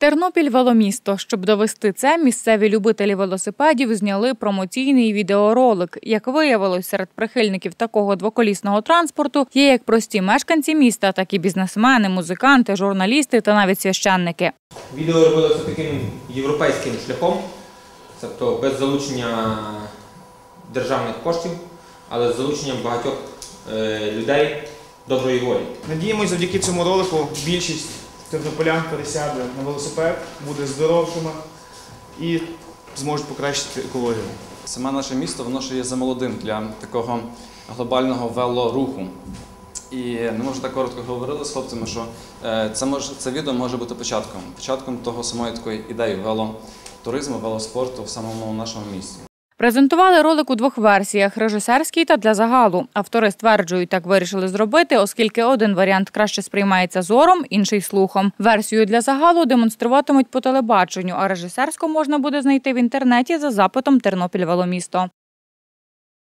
Тернопіль веломісто. Щоб довести це, місцеві любителі велосипедів зняли промоційний відеоролик. Як виявилось, серед прихильників такого двоколісного транспорту є як прості мешканці міста, так і бізнесмени, музиканти, журналісти та навіть священники. Відео робилося таким європейським шляхом, тобто без залучення державних коштів, але з залученням багатьох е, людей доброї волі. Надіємось, завдяки цьому ролику більшість тернополян пересяде на велосипед, буде здоровшими і зможуть покращити екологію. Саме наше місто воно ще є замолодим для такого глобального велоруху. І ну, ми вже так коротко говорили з хлопцями, що е, це може це відео може бути початком, початком того самої такої ідеї велотуризму, велоспорту в самому нашому місті. Презентували ролик у двох версіях режисерський та для загалу. Автори стверджують, так вирішили зробити, оскільки один варіант краще сприймається зором, інший слухом. Версію для загалу демонструватимуть по телебаченню, а режисерську можна буде знайти в інтернеті за запитом Тернопіль веломісто.